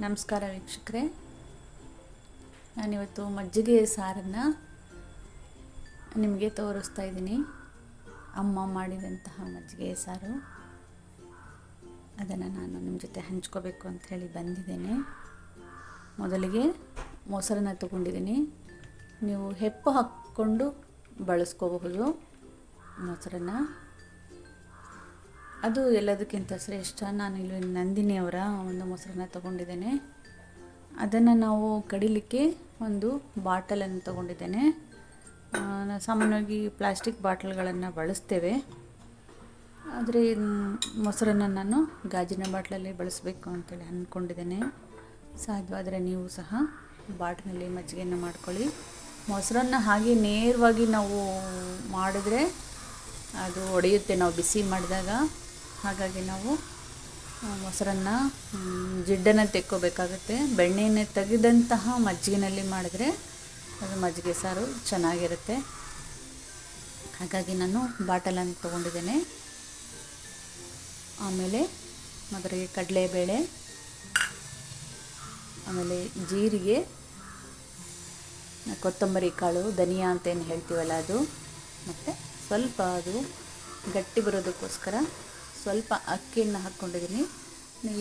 ನಮಸ್ಕಾರ ವೀಕ್ಷಕರೇ. ನಾನಿವತ್ತು ಮಜ್ಜಿಗೆ ಸಾರನ್ನು ನಿಮಗೆ ತೋರಿಸ್ತಾ ಇದ್ದೀನಿ. ಅಮ್ಮ ಮಾಡಿದಂತಹ ಮಜ್ಜಿಗೆ ಸಾರು. ಅದನ್ನು ನಾನು ನಿಮ್ಮ ಜೊತೆ ಹಂಚ್ಕೋಬೇಕು ಅಂತ ಹೇಳಿ ಬಂದಿದ್ದೇನೆ. ಮೊದಲಿಗೆ ಮೊಸರನ್ನ ತಗೊಂಡಿದ್ದೀನಿ. ನೀವು ಹೆಪ್ಪು ಹಾಕ್ಕೊಂಡು ಬಳಸ್ಕೋಬಹುದು ಮೊಸರನ್ನ. ಅದು ಎಲ್ಲದಕ್ಕಿಂತ ಶ್ರೇಷ್ಠ. ನಾನು ಇಲ್ಲಿ ನಂದಿನಿಯವರ ಒಂದು ಮೊಸರನ್ನ ತಗೊಂಡಿದ್ದೇನೆ. ಅದನ್ನು ನಾವು ಕಡಿಲಿಕ್ಕೆ ಒಂದು ಬಾಟಲನ್ನು ತಗೊಂಡಿದ್ದೇನೆ. ಸಾಮಾನ್ಯವಾಗಿ ಪ್ಲಾಸ್ಟಿಕ್ ಬಾಟಲ್ಗಳನ್ನು ಬಳಸ್ತೇವೆ. ಆದರೆ ಮೊಸರನ್ನು ನಾನು ಗಾಜಿನ ಬಾಟ್ಲಲ್ಲಿ ಬಳಸಬೇಕು ಅಂತೇಳಿ ಅಂದ್ಕೊಂಡಿದ್ದೇನೆ. ಸಾಧ್ಯವಾದರೆ ನೀವು ಸಹ ಬಾಟ್ಲಿನಲ್ಲಿ ಮಜ್ಜಿಗೆಯನ್ನು ಮಾಡ್ಕೊಳ್ಳಿ. ಮೊಸರನ್ನು ಹಾಗೆ ನೇರವಾಗಿ ನಾವು ಮಾಡಿದ್ರೆ ಅದು ಒಡೆಯುತ್ತೆ. ನಾವು ಬಿಸಿ ಮಾಡಿದಾಗ ಹಾಗಾಗಿ ನಾವು ಮೊಸರನ್ನ ಜಿಡ್ಡನ್ನು ತೆಕ್ಕೋಬೇಕಾಗುತ್ತೆ. ಬೆಣ್ಣೆಯನ್ನು ತೆಗೆದಂತಹ ಮಜ್ಜಿಗೆನಲ್ಲಿ ಮಾಡಿದ್ರೆ ಅದು ಮಜ್ಜಿಗೆ ಸಾರು ಚೆನ್ನಾಗಿರುತ್ತೆ. ಹಾಗಾಗಿ ನಾನು ಬಾಟಲನ್ನು ತೊಗೊಂಡಿದ್ದೇನೆ. ಆಮೇಲೆ ಮೊದಲಿಗೆ ಕಡಲೆಬೇಳೆ, ಆಮೇಲೆ ಜೀರಿಗೆ, ಕೊತ್ತಂಬರಿ ಕಾಳು, ಧನಿಯಾ ಅಂತ ಏನು ಹೇಳ್ತೀವಲ್ಲ ಅದು. ಮತ್ತು ಸ್ವಲ್ಪ ಅದು ಗಟ್ಟಿ ಬರೋದಕ್ಕೋಸ್ಕರ ಸ್ವಲ್ಪ ಅಕ್ಕಿಯನ್ನು ಹಾಕ್ಕೊಂಡಿದ್ದೀನಿ.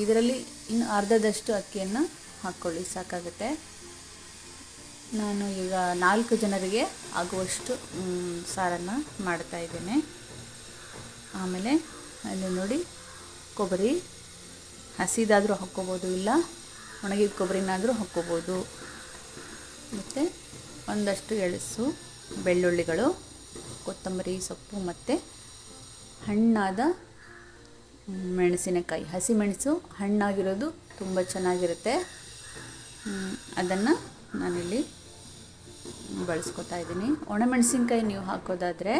ಇದರಲ್ಲಿ ಇನ್ನು ಅರ್ಧದಷ್ಟು ಅಕ್ಕಿಯನ್ನು ಹಾಕ್ಕೊಳ್ಳಿ ಸಾಕಾಗುತ್ತೆ. ನಾನು ಈಗ ನಾಲ್ಕು ಜನರಿಗೆ ಆಗುವಷ್ಟು ಸಾರನ್ನು ಮಾಡ್ತಾ ಇದ್ದೇನೆ. ಆಮೇಲೆ ಅಲ್ಲಿ ನೋಡಿ, ಕೊಬ್ಬರಿ ಹಸಿದಾದರೂ ಹಾಕ್ಕೋಬೋದು, ಇಲ್ಲ ಒಣಗಿದ ಕೊಬ್ಬರಿನಾದರೂ ಹಾಕ್ಕೋಬೋದು. ಮತ್ತು ಒಂದಷ್ಟು ಎಳಸು, ಬೆಳ್ಳುಳ್ಳಿಗಳು, ಕೊತ್ತಂಬರಿ, ಸೊಪ್ಪು ಮತ್ತು ಹಣ್ಣಾದ ಮೆಣಸಿನಕಾಯಿ. ಹಸಿಮೆಣಸು ಹಣ್ಣಾಗಿರೋದು ತುಂಬ ಚೆನ್ನಾಗಿರುತ್ತೆ. ಅದನ್ನು ನಾನಿಲ್ಲಿ ಬಳಸ್ಕೊತಾ ಇದ್ದೀನಿ. ಒಣಮೆಣಸಿನ್ಕಾಯಿ ನೀವು ಹಾಕೋದಾದರೆ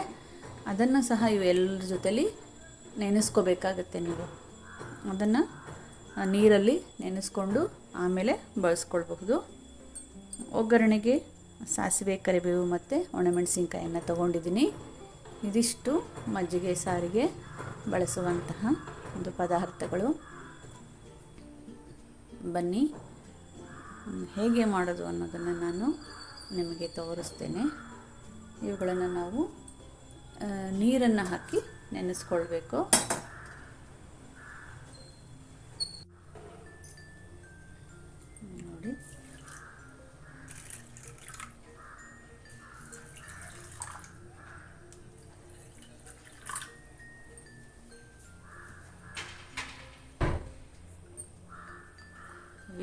ಅದನ್ನು ಸಹ ಇವೆಲ್ಲರ ಜೊತೆಲಿ ನೆನೆಸ್ಕೋಬೇಕಾಗತ್ತೆ ನೀವು. ಅದನ್ನು ನೀರಲ್ಲಿ ನೆನೆಸ್ಕೊಂಡು ಆಮೇಲೆ ಬಳಸ್ಕೊಳ್ಬಹುದು. ಒಗ್ಗರಣೆಗೆ ಸಾಸಿವೆ, ಕರಿಬೇವು ಮತ್ತು ಒಣಮೆಣಸಿನ್ಕಾಯನ್ನು ತಗೊಂಡಿದ್ದೀನಿ. ಇದಿಷ್ಟು ಮಜ್ಜಿಗೆ ಸಾರಿಗೆ ಬಳಸುವಂತಹ ಒಂದು ಪದಾರ್ಥಗಳು. ಬನ್ನಿ. ಹೇಗೆ ಮಾಡೋದು ಅನ್ನೋದನ್ನು ನಾನು ನಿಮಗೆ ತೋರಿಸ್ತೇನೆ. ಇವುಗಳನ್ನು ನಾವು ನೀರನ್ನು ಹಾಕಿ ನೆನೆಸ್ಕೊಳ್ಬೇಕು.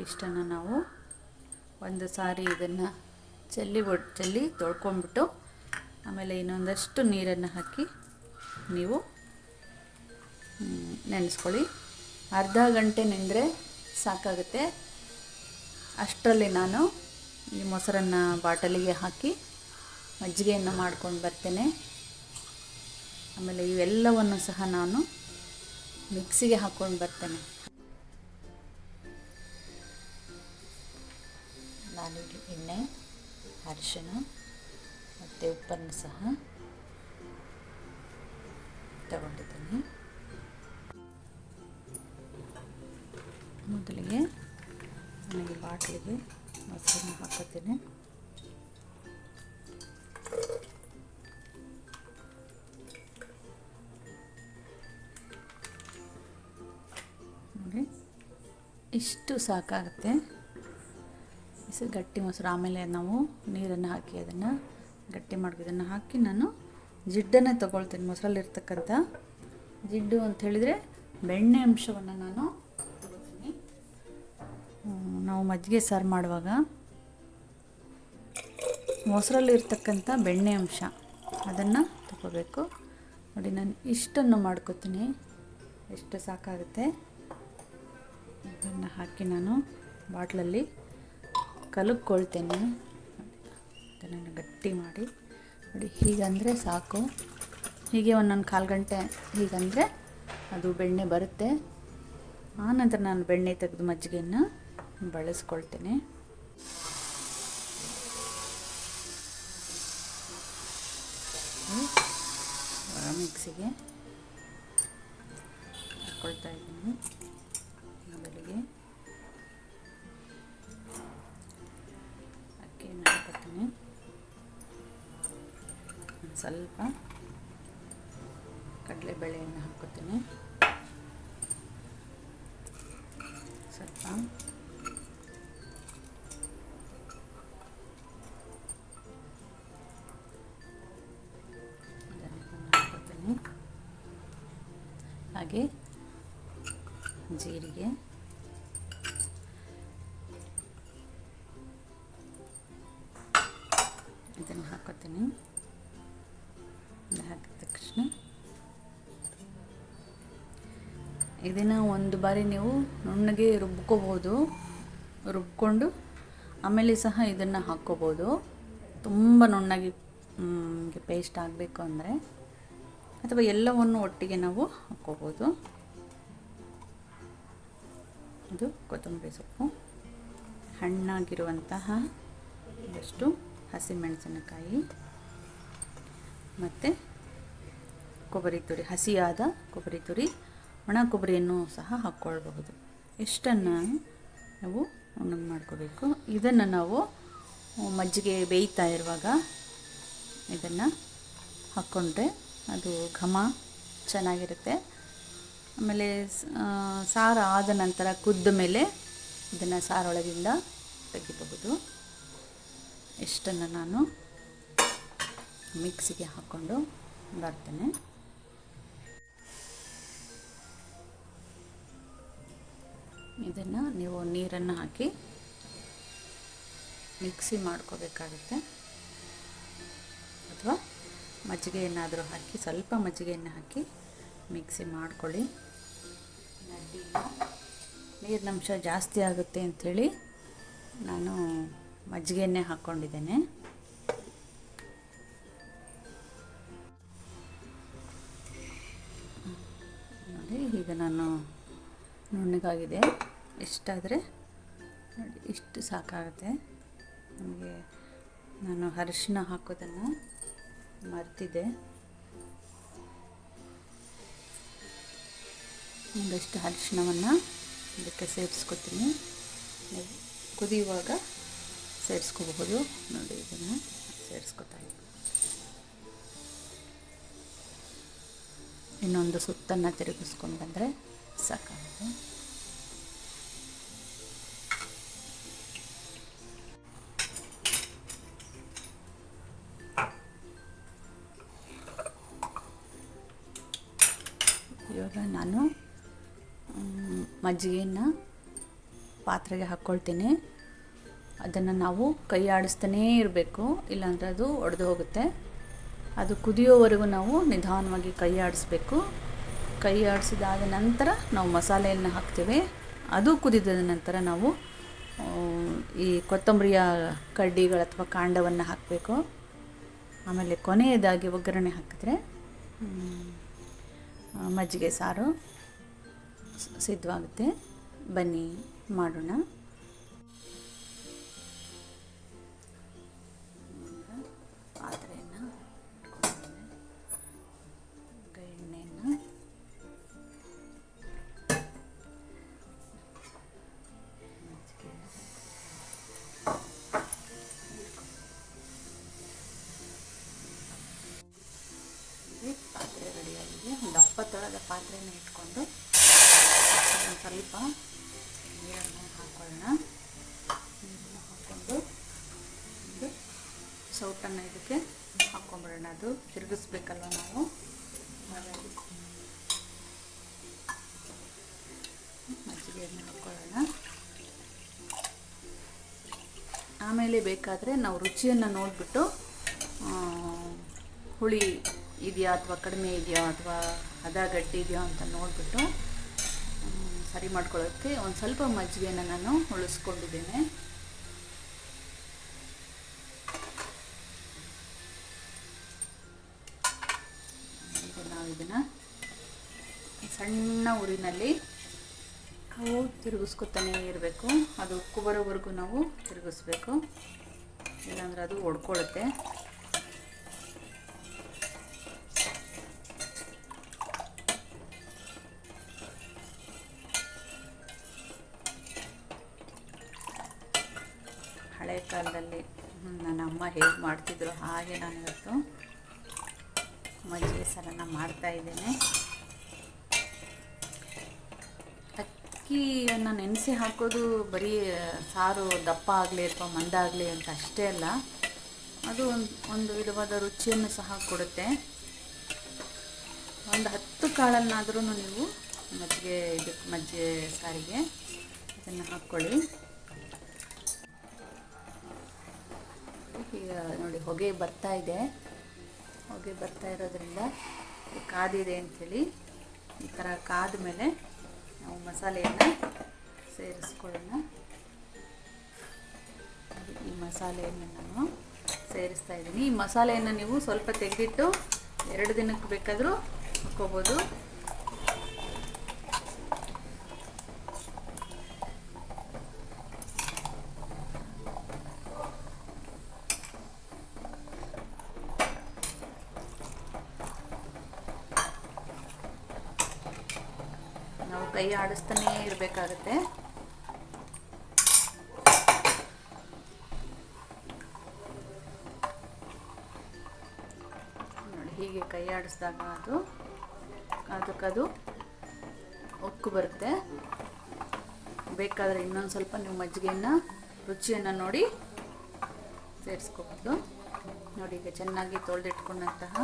ಇಷ್ಟನ್ನು ನಾವು ಒಂದು ಸಾರಿ ಇದನ್ನು ಚೆಲ್ಲಿ ಒ ಚೆಲ್ಲಿ ತೊಳ್ಕೊಂಡ್ಬಿಟ್ಟು ಆಮೇಲೆ ಇನ್ನೊಂದಷ್ಟು ನೀರನ್ನು ಹಾಕಿ ನೀವು ನೆನೆಸ್ಕೊಳ್ಳಿ. ಅರ್ಧ ಗಂಟೆ ನೆಂದರೆ ಸಾಕಾಗುತ್ತೆ. ಅಷ್ಟರಲ್ಲಿ ನಾನು ಈ ಮೊಸರನ್ನು ಬಾಟಲಿಗೆ ಹಾಕಿ ಮಜ್ಜಿಗೆಯನ್ನು ಮಾಡ್ಕೊಂಡು ಬರ್ತೇನೆ. ಆಮೇಲೆ ಇವೆಲ್ಲವನ್ನು ಸಹ ನಾನು ಮಿಕ್ಸಿಗೆ ಹಾಕ್ಕೊಂಡು ಬರ್ತೇನೆ. ನಾನಿಲ್ಲಿ ಎಣ್ಣೆ, ಅರಿಶಿಣ ಮತ್ತು ಉಪ್ಪನ್ನು ಸಹ ತಗೊಂಡಿದ್ದೀನಿ. ಮೊದಲಿಗೆ ನನಗೆ ಬಾಟ್ಲಿಗೆ ಮೊಸರನ್ನ ಹಾಕುತ್ತೇನೆ. ನೋಡಿ, ಇಷ್ಟು ಸಾಕಾಗುತ್ತೆ. ಗಟ್ಟಿ ಮೊಸರು, ಆಮೇಲೆ ನಾವು ನೀರನ್ನು ಹಾಕಿ ಅದನ್ನು ಗಟ್ಟಿ ಮಾಡಿ ಇದನ್ನು ಹಾಕಿ ನಾನು ಜಿಡ್ಡನ್ನು ಮೊಸರಲ್ಲಿ ಮೊಸರಲ್ಲಿರ್ತಕ್ಕಂಥ ಜಿಡ್ಡು ಅಂತ ಹೇಳಿದರೆ ಬೆಣ್ಣೆ ಅಂಶವನ್ನು ನಾನು ತೊಗೊಳ್ತೀನಿ. ನಾವು ಮಜ್ಜಿಗೆ ಸಾರು ಮಾಡುವಾಗ ಮೊಸರಲ್ಲಿರ್ತಕ್ಕಂಥ ಬೆಣ್ಣೆ ಅಂಶ ಅದನ್ನು ತಗೋಬೇಕು. ನೋಡಿ, ನಾನು ಇಷ್ಟನ್ನು ಮಾಡ್ಕೋತೀನಿ. ಎಷ್ಟು ಸಾಕಾಗುತ್ತೆ? ಅದನ್ನು ಹಾಕಿ ನಾನು ಬಾಟ್ಲಲ್ಲಿ ಕಲಕ್ಕೊಳ್ತೇನೆ ಅದನ್ನು ಗಟ್ಟಿ ಮಾಡಿ. ನೋಡಿ, ಹೀಗಂದರೆ ಸಾಕು. ಹೀಗೆ ಒಂದೊಂದು ಕಾಲು ಗಂಟೆ ಹೀಗಂದರೆ ಅದು ಬೆಣ್ಣೆ ಬರುತ್ತೆ. ಆನಂತರ ನಾನು ಬೆಣ್ಣೆ ತೆಗೆದು ಮಜ್ಜಿಗೆಯನ್ನು ಬಳಸ್ಕೊಳ್ತೇನೆ. ಮಿಕ್ಸಿಗೆ. ಸ್ವಲ್ಪ ಕಡಲೆಬೇಳೆಯನ್ನು ಹಾಕೋತೀನಿ ಸ್ವಲ್ಪ ಹಾಕುತ್ತೇನೆ ಹಾಗೆ ಜೀರಿಗೆ ಇದನ್ನು ಹಾಕೋತೀನಿ ಇದು ತಕ್ಷಣ ಇದನ್ನು ಒಂದು ಬಾರಿ ನೀವು ನುಣ್ಣಗೆ ರುಬ್ಕೋಬೋದು ರುಬ್ಕೊಂಡು ಆಮೇಲೆ ಸಹ ಇದನ್ನು ಹಾಕ್ಕೋಬೋದು ತುಂಬ ನುಣ್ಣಗೆ ಪೇಸ್ಟ್ ಆಗಬೇಕು ಅಂದರೆ. ಅಥವಾ ಎಲ್ಲವನ್ನು ಒಟ್ಟಿಗೆ ನಾವು ಹಾಕ್ಕೋಬೋದು ಇದು ಕೊತ್ತಂಬರಿ ಸೊಪ್ಪು. ಹಣ್ಣಾಗಿರುವಂತಹ ಎಷ್ಟು ಹಸಿಮೆಣಸಿನಕಾಯಿ. ಮತ್ತು ಕೊಬ್ಬರಿ ತುರಿ, ಹಸಿಯಾದ ಕೊಬ್ಬರಿ ತುರಿ, ಒಣ ಕೊಬ್ಬರಿಯನ್ನು ಸಹ ಹಾಕ್ಕೊಳ್ಬಹುದು. ಇಷ್ಟನ್ನು ನಾವು ಉಣ್ಣಗೆ ಮಾಡ್ಕೋಬೇಕು. ಇದನ್ನು ನಾವು ಮಜ್ಜಿಗೆ ಬೇಯ್ತಾ ಇರುವಾಗ ಇದನ್ನು ಹಾಕ್ಕೊಂಡ್ರೆ ಅದು ಘಮ ಚೆನ್ನಾಗಿರುತ್ತೆ. ಆಮೇಲೆ ಸಾರು ಆದ ನಂತರ ಕುದ್ದ ಮೇಲೆ ಇದನ್ನು ಸಾರೊಳಗಿಂದ ತೆಗಿಬಹುದು. ಇಷ್ಟನ್ನು ನಾನು ಮಿಕ್ಸಿಗೆ ಹಾಕ್ಕೊಂಡು ಬರ್ತೇನೆ. ಇದನ್ನು ನೀವು ನೀರನ್ನು ಹಾಕಿ ಮಿಕ್ಸಿ ಮಾಡ್ಕೋಬೇಕಾಗುತ್ತೆ. ಅಥವಾ ಮಜ್ಜಿಗೆ ಏನಾದರೂ ಹಾಕಿ, ಸ್ವಲ್ಪ ಮಜ್ಜಿಗೆಯನ್ನು ಹಾಕಿ ಮಿಕ್ಸಿ ಮಾಡ್ಕೊಳ್ಳಿ. ನೀರಿನಂಶ ಜಾಸ್ತಿ ಆಗುತ್ತೆ ಅಂಥೇಳಿ ನಾನು ಮಜ್ಜಿಗೆಯನ್ನೇ ಹಾಕ್ಕೊಂಡಿದ್ದೇನೆ. ಈಗ ನಾನು ನುಣ್ಣಗಾಗಿದೆ. ಇಷ್ಟಾದರೆ ನೋಡಿ, ಇಷ್ಟು ಸಾಕಾಗುತ್ತೆ. ನಮಗೆ ನಾನು ಅರಿಶಿನ ಹಾಕೋದನ್ನು ಮರ್ತಿದ್ದೆ. ಒಂದಷ್ಟು ಅರಿಶಿನವನ್ನು ಇದಕ್ಕೆ ಸೇರಿಸ್ಕೊತೀನಿ. ಕುದಿಯುವಾಗ ಸೇರಿಸ್ಕೋಬಹುದು. ನೋಡಿ, ಇದನ್ನು ಸೇರಿಸ್ಕೊತಾ ಇದ್ದೀನಿ. ಇನ್ನೊಂದು ಸುತ್ತನ್ನು ತಿರುಗಿಸ್ಕೊಂಡು ಬಂದರೆ ಸಾಕಾಗುತ್ತೆ. ಇವಾಗ ನಾನು ಮಜ್ಜಿಗೆಯನ್ನು ಪಾತ್ರೆಗೆ ಹಾಕ್ಕೊಳ್ತೀನಿ. ಅದನ್ನು ನಾವು ಕೈ ಆಡಿಸ್ತಾನೇ ಇರಬೇಕು, ಇಲ್ಲಾಂದರೆ ಅದು ಒಡೆದು ಹೋಗುತ್ತೆ. ಅದು ಕುದಿಯೋವರೆಗೂ ನಾವು ನಿಧಾನವಾಗಿ ಕೈ ಆಡಿಸ್ಬೇಕು. ಕೈ ಆಡಿಸಿದಾದ ನಂತರ ನಾವು ಮಸಾಲೆಯನ್ನು ಹಾಕ್ತೇವೆ. ಅದು ಕುದಿದ ನಂತರ ನಾವು ಈ ಕೊತ್ತಂಬರಿಯ ಕಡ್ಡಿಗಳು ಅಥವಾ ಕಾಂಡವನ್ನು ಹಾಕಬೇಕು. ಆಮೇಲೆ ಕೊನೆಯದಾಗಿ ಒಗ್ಗರಣೆ ಹಾಕಿದ್ರೆ ಮಜ್ಜಿಗೆ ಸಾರು ಸಿದ್ಧವಾಗುತ್ತೆ. ಬನ್ನಿ ಮಾಡೋಣ. ರೆಡಿಯಾಗಿದೆ. ಒಂದು ದಪ್ಪ ತೊಳೆದ ಪಾತ್ರೆನ ಇಟ್ಕೊಂಡು ಸ್ವಲ್ಪ ನೀರನ್ನು ಹಾಕೊಳ್ಳೋಣ. ನೀರನ್ನು ಹಾಕ್ಕೊಂಡು ಒಂದು ಸೌಟನ್ನು ಇದಕ್ಕೆ ಹಾಕ್ಕೊಂಬಿಡೋಣ ಅದು ತಿರುಗಿಸ್ಬೇಕಲ್ವ ನಾವು? ಹಾಗಾಗಿ ಮಜ್ಜಿಗೆಯನ್ನು ಹಾಕ್ಕೊಳ್ಳೋಣ ಆಮೇಲೆ ಬೇಕಾದರೆ ನಾವು ರುಚಿಯನ್ನು ನೋಡಿಬಿಟ್ಟು ಹುಳಿ ಇದೆಯಾ ಅಥವಾ ಕಡಿಮೆ ಇದೆಯಾ ಅಥವಾ ಹದ ಗಟ್ಟಿ ಇದೆಯಾ ಅಂತ ನೋಡಿಬಿಟ್ಟು ಸರಿ ಮಾಡ್ಕೊಳ್ಳೋಕ್ಕೆ ಒಂದು ಸ್ವಲ್ಪ ಮಜ್ಜಿಗೆನ ನಾನು ಉಳಿಸ್ಕೊಂಡಿದ್ದೇನೆ. ನಾವು ಇದನ್ನು ಸಣ್ಣ ಊರಿನಲ್ಲಿ ನಾವು ತಿರುಗಿಸ್ಕೊತಾನೆ ಇರಬೇಕು. ಅದು ಉಕ್ಕು ನಾವು ತಿರುಗಿಸ್ಬೇಕು. ಇಲ್ಲಾಂದ್ರೆ ಅದು ಒಡ್ಕೊಳ್ಳುತ್ತೆ. ಹಳೆ ಕಾಲದಲ್ಲಿ. ನನ್ನ ಅಮ್ಮ ಹೇಗೆ ಮಾಡ್ತಿದ್ರು ಹಾಗೆ ನಾನು ಇವತ್ತು ಮಜ್ಜಿಗೆ ಸಾರನ್ನು ಮಾಡ್ತಾ ಇದ್ದೇನೆ. ಅಕ್ಕಿಯನ್ನು ನೆನೆಸಿ ಹಾಕೋದು ಬರೀ, ಸಾರು ದಪ್ಪ ಆಗಲಿ ಅಥವಾ ಮಂದ ಆಗಲಿ ಅಂತ ಅಷ್ಟೇ ಅಲ್ಲ, ಅದು ಒಂದು ಒಂದು ವಿಧವಾದ ರುಚಿಯನ್ನು ಸಹ ಕೊಡುತ್ತೆ. ಒಂದು ಹತ್ತು ಕಾಳನ್ನಾದ್ರೂ ನೀವು ಮಜ್ಜಿಗೆ ಇದಕ್ಕೆ ಮಜ್ಜಿಗೆ ಸಾರಿಗೆ ಅದನ್ನು ಹಾಕ್ಕೊಳ್ಳಿ ಹೊಗೆ ಬರ್ತಾ ಇದೆ. ಹೊಗೆ ಬರ್ತಾ ಇರೋದ್ರಿಂದ ಕಾದಿದೆ ಅಂಥೇಳಿ ಈ ಥರ ಕಾದ ಮೇಲೆ ನಾವು ಮಸಾಲೆಯನ್ನು ಸೇರಿಸ್ಕೊಳ್ಳೋಣ. ಈ ಮಸಾಲೆಯನ್ನು ನಾನು ಸೇರಿಸ್ತಾ ಇದ್ದೀನಿ. ಈ ಮಸಾಲೆಯನ್ನು ನೀವು ಸ್ವಲ್ಪ ತೆಗೆದಿಟ್ಟು ಎರಡು ದಿನಕ್ಕೆ ಬೇಕಾದರೂ ಹಾಕ್ಕೋಬೋದು. ಕೈ ಆಡಿಸ್ತಾನೇ ಇರಬೇಕಾಗತ್ತೆ. ನೋಡಿ, ಹೀಗೆ ಕೈ ಆಡಿಸಿದಾಗ ಅದು ಅದಕ್ಕದು ಉಕ್ಕು ಬರುತ್ತೆ. ಬೇಕಾದರೆ ಇನ್ನೊಂದು ಸ್ವಲ್ಪ ನೀವು ಮಜ್ಜಿಗೆಯನ್ನು, ರುಚಿಯನ್ನು ನೋಡಿ ಸೇರಿಸ್ಕೋಬೋದು. ನೋಡಿ, ಈಗ ಚೆನ್ನಾಗಿ ತೊಳೆದಿಟ್ಕೊಂಡಂತಹ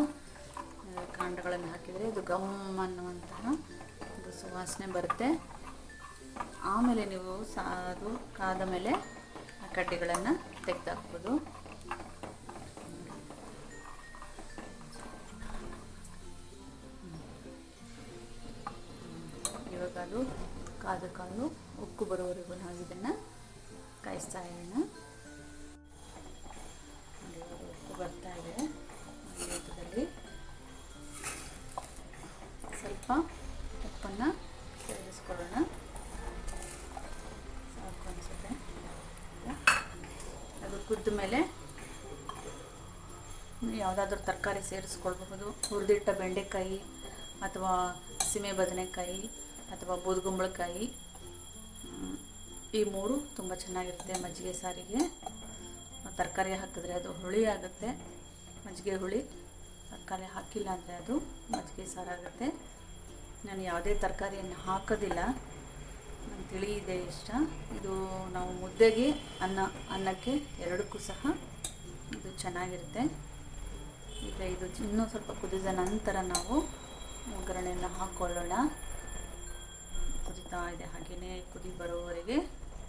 ಕಾಂಡಗಳನ್ನು ಹಾಕಿದರೆ ಇದು ಗಮ್ ಅನ್ನುವಂತಹ ಸುವಾಸನೆ ಬರುತ್ತೆ. ಆಮೇಲೆ ನೀವು ಸಾ ಅದು ಕಾದ ಮೇಲೆ ಆ ಕಡ್ಡಿಗಳನ್ನು ತೆಗೆದಾಕ್ಬೋದು. ಉಪ್ಪನ್ನು ಸೇರಿಸ್ಕೊಳ್ಳೋಣ ಸಾಕು ಅನಿಸುತ್ತೆ. ಅದು ಕುದ್ದ ಮೇಲೆ ಯಾವುದಾದ್ರೂ ತರಕಾರಿ ಸೇರಿಸ್ಕೊಳ್ಬಹುದು. ಹುರಿದಿಟ್ಟ ಬೆಂಡೆಕಾಯಿ ಅಥವಾ ಸೀಮೆ ಬದನೆಕಾಯಿ ಅಥವಾ ಬೂದುಗುಂಬಳಕಾಯಿ. ಈ ಮೂರು ತುಂಬ ಚೆನ್ನಾಗಿರುತ್ತೆ ಮಜ್ಜಿಗೆ ಸಾರಿಗೆ. ತರಕಾರಿ ಹಾಕಿದ್ರೆ ಅದು ಹುಳಿ ಆಗುತ್ತೆ. ಮಜ್ಜಿಗೆ ಹುಳಿ, ತರಕಾರಿ ಹಾಕಿಲ್ಲ ಅಂದರೆ ಅದು ಮಜ್ಜಿಗೆ ಸಾರಾಗುತ್ತೆ. ನಾನು ಯಾವುದೇ ತರಕಾರಿಯನ್ನು ಹಾಕೋದಿಲ್ಲ. ನಂಗೆ ತಿಳಿಯಿದೆ ಇಷ್ಟ. ಇದು ನಾವು ಮುದ್ದೆಗೆ ಅನ್ನ, ಅನ್ನಕ್ಕೆ ಎರಡಕ್ಕೂ ಸಹ ಇದು ಚೆನ್ನಾಗಿರುತ್ತೆ. ಈಗ ಇದು ಇನ್ನೂ ಸ್ವಲ್ಪ ಕುದಿದ ನಂತರ ನಾವು ಒಗ್ಗರಣೆಯನ್ನು ಹಾಕ್ಕೊಳ್ಳೋಣ ಕುದಿತಾ ಇದೆ ಹಾಗೆಯೇ ಕುದಿ ಬರೋವರೆಗೆ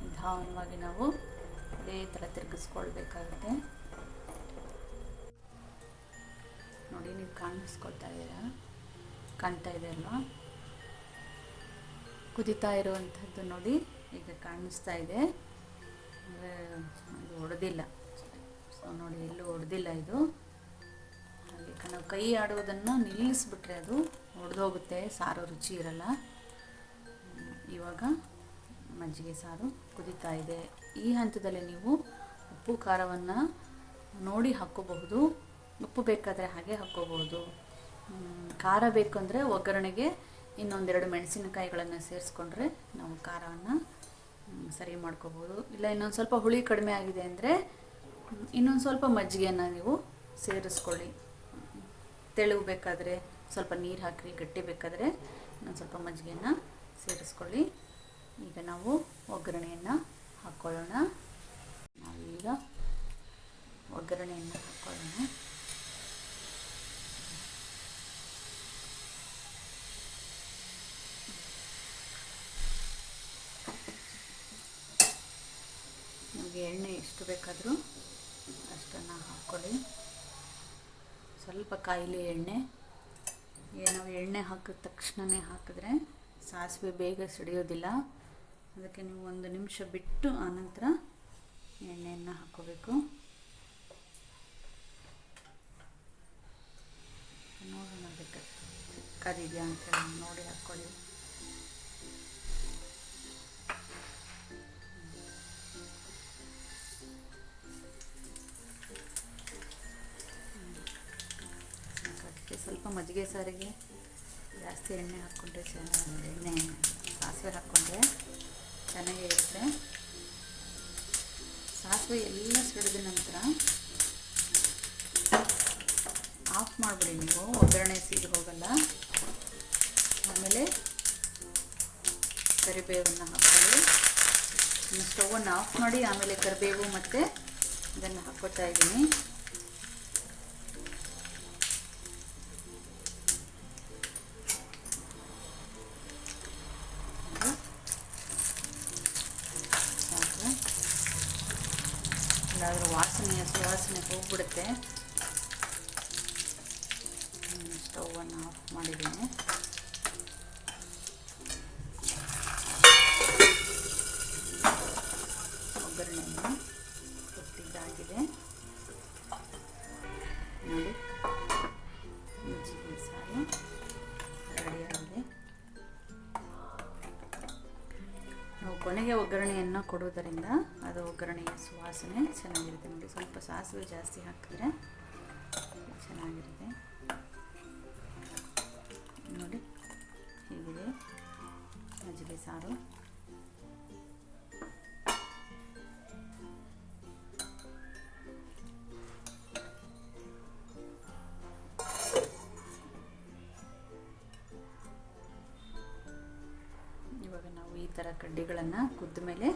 ನಿಧಾನವಾಗಿ ನಾವು ಇದೇ ಥರ ತಿರುಗಿಸ್ಕೊಳ್ಬೇಕಾಗುತ್ತೆ. ನೋಡಿ, ನೀವು ಕಾಣಿಸ್ಕೊಳ್ತಾ ಇದ್ದೀರಾ? ಕಾಣ್ತಾ ಇದೆ ಅಲ್ವಾ? ಕುದಿತಾ ಇರುವಂಥದ್ದು ನೋಡಿ ಈಗ ಕಾಣಿಸ್ತಾ ಇದೆ. ಅಂದರೆ ಇದು ಒಡೆದಿಲ್ಲ. ಸೊ ನೋಡಿ, ಎಲ್ಲೂ ಹೊಡೆದಿಲ್ಲ ಇದು. ಹಾಗೆ ನಾವು ಕೈ ಆಡೋದನ್ನು ನಿಲ್ಲಿಸ್ಬಿಟ್ರೆ ಅದು ಒಡೆದೋಗುತ್ತೆ, ಸಾರು ರುಚಿ ಇರಲ್ಲ. ಇವಾಗ ಮಜ್ಜಿಗೆ ಸಾರು ಕುದೀತಾ ಇದೆ. ಈ ಹಂತದಲ್ಲಿ ನೀವು ಉಪ್ಪು, ಖಾರವನ್ನು ನೋಡಿ ಹಾಕ್ಕೋಬಹುದು. ಉಪ್ಪು ಬೇಕಾದರೆ ಹಾಗೆ ಹಾಕ್ಕೋಬಹುದು. ಖಾರ ಬೇಕು ಅಂದರೆ ಒಗ್ಗರಣೆಗೆ ಇನ್ನೊಂದೆರಡು ಮೆಣಸಿನಕಾಯಿಗಳನ್ನು ಸೇರಿಸ್ಕೊಂಡ್ರೆ ನಾವು ಖಾರವನ್ನು ಸರಿ ಮಾಡ್ಕೋಬೋದು. ಇಲ್ಲ, ಇನ್ನೊಂದು ಸ್ವಲ್ಪ ಹುಳಿ ಕಡಿಮೆ ಆಗಿದೆ ಅಂದರೆ ಇನ್ನೊಂದು ಸ್ವಲ್ಪ ಮಜ್ಜಿಗೆಯನ್ನು ನೀವು ಸೇರಿಸ್ಕೊಳ್ಳಿ. ತೆಳು ಬೇಕಾದರೆ ಸ್ವಲ್ಪ ನೀರು ಹಾಕಿ ಗಟ್ಟಿ ಬೇಕಾದರೆ ಇನ್ನೊಂದು ಸ್ವಲ್ಪ ಮಜ್ಜಿಗೆಯನ್ನು ಸೇರಿಸ್ಕೊಳ್ಳಿ. ಈಗ ನಾವು ಒಗ್ಗರಣೆಯನ್ನು ಹಾಕ್ಕೊಳ್ಳೋಣ ನಾವೀಗ ಒಗ್ಗರಣೆಯನ್ನು ಹಾಕ್ಕೊಳ್ಳೋಣ ನಿಮಗೆ ಎಣ್ಣೆ ಎಷ್ಟು ಬೇಕಾದರೂ ಅಷ್ಟನ್ನು ಹಾಕ್ಕೊಳ್ಳಿ. ಸ್ವಲ್ಪ ಕಾಯಿಲೆ ಎಣ್ಣೆ. ಏನೋ ಎಣ್ಣೆ ಹಾಕಿದ ತಕ್ಷಣವೇ ಹಾಕಿದ್ರೆ ಸಾಸಿವೆ ಬೇಗ ಸಿಡಿಯೋದಿಲ್ಲ. ಅದಕ್ಕೆ ನೀವು ಒಂದು ನಿಮಿಷ ಬಿಟ್ಟು ಆನಂತರ ಎಣ್ಣೆಯನ್ನು ಹಾಕ್ಕೋಬೇಕು. ನೋಡೋಣ ಅದಕ್ಕೆ ಚಿಕ್ಕದಿದೆಯಾ ಅಂತ ನೋಡಿ ಹಾಕ್ಕೊಳ್ಳಿ. ಸ್ವಲ್ಪ ಮಜ್ಜಿಗೆ ಸಾರಿಗೆ ಜಾಸ್ತಿ ಎಣ್ಣೆ ಹಾಕ್ಕೊಂಡ್ರೆ ಚೆನ್ನಾಗಿ ಎಣ್ಣೆ, ಸಾಸಿವೆ ಹಾಕ್ಕೊಂಡ್ರೆ ಚೆನ್ನಾಗಿರುತ್ತೆ. ಸಾಸಿವೆ ಎಲ್ಲ ಸಿಡಿದ ನಂತರ ಆಫ್ ಮಾಡಿಬಿಡಿ ನೀವು, ಒಗ್ಗರಣೆ ಸೀದು ಹೋಗಲ್ಲ. ಆಮೇಲೆ ಕರಿಬೇವನ್ನು ಹಾಕ್ಕೊಳ್ಳಿ. ಸ್ಟವನ್ನು ಆಫ್ ಮಾಡಿ, ಆಮೇಲೆ ಕರಿಬೇವು ಮತ್ತು ಇದನ್ನು ಹಾಕೋತಾ ಇದ್ದೀನಿ. ಇಲ್ಲಾದರೂ ವಾಸನೆ ಸುವಾಸನೆ ಹೋಗ್ಬಿಡುತ್ತೆ. ಸ್ಟವನ್ನು ಆಫ್ ಮಾಡಿದ್ದೀನಿ. ಒಗ್ಗರಣೆಯನ್ನು ಕೊಟ್ಟಿದ್ದಾಗಿದೆ. ನೋಡಿ, ಮಜ್ಜಿಗೆ ಸಾರು ರೆಡಿಯಾಗಿದೆ ನಾವು ಕೊನೆಗೆ ಒಗ್ಗರಣೆಯನ್ನು ಕೊಡುವುದರಿಂದ ಒಗ್ಗರಣೆಯ ಸುವಾಸನೆ ಚೆನ್ನಾಗಿರುತ್ತೆ ನೋಡಿ. ಸ್ವಲ್ಪ ಸಾಸಿವೆ ಜಾಸ್ತಿ ಹಾಕಿದ್ರೆ ಚೆನ್ನಾಗಿರುತ್ತೆ. ನೋಡಿ, ಹೀಗಿದೆ. ಮಜ್ಜಿಗೆ ಸಾರು. ಇವಾಗ ನಾವು ಈ ಥರ ಕಡ್ಡಿಗಳನ್ನು ಕುದ್ದ ಮೇಲೆ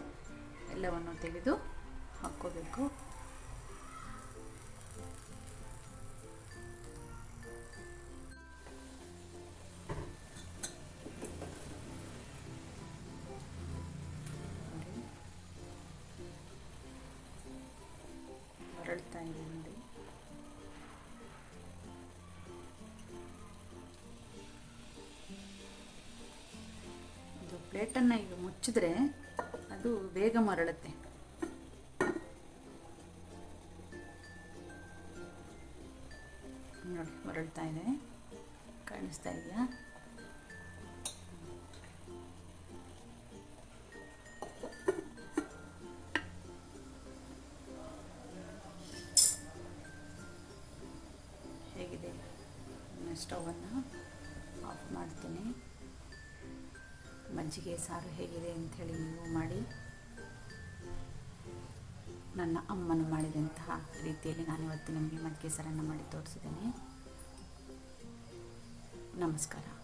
ಎಲ್ಲವನ್ನು ತೆಗೆದು ಹಾಕ್ಕೋಬೇಕು ಮರಳ್ತಾ ಇದೆ ನೋಡಿ. ಇದು ಪ್ಲೇಟನ್ನು ಈಗ ಮುಚ್ಚಿದ್ರೆ ಅದು ಬೇಗ ಮರಳುತ್ತೆ. ನೋಡಿ ಮರಳ್ತಾ ಇದೆ. ಕಾಣಿಸ್ತಾ ಇದೆಯಾ? ಹೇಗಿದೆ? ಸ್ಟವನ್ನು ಮಜ್ಜಿಗೆ ಸಾರು ಹೇಗಿದೆ ಅಂಥೇಳಿ ನೀವು ಮಾಡಿ ನನ್ನ ಅಮ್ಮನು ಮಾಡಿದಂತಹ ರೀತಿಯಲ್ಲಿ ನಾನು ಇವತ್ತು ನಿಮಗೆ ಮಜ್ಜಿಗೆ ಸಾರನ್ನು ಮಾಡಿ ತೋರಿಸಿದ್ದೇನೆ. ನಮಸ್ಕಾರ.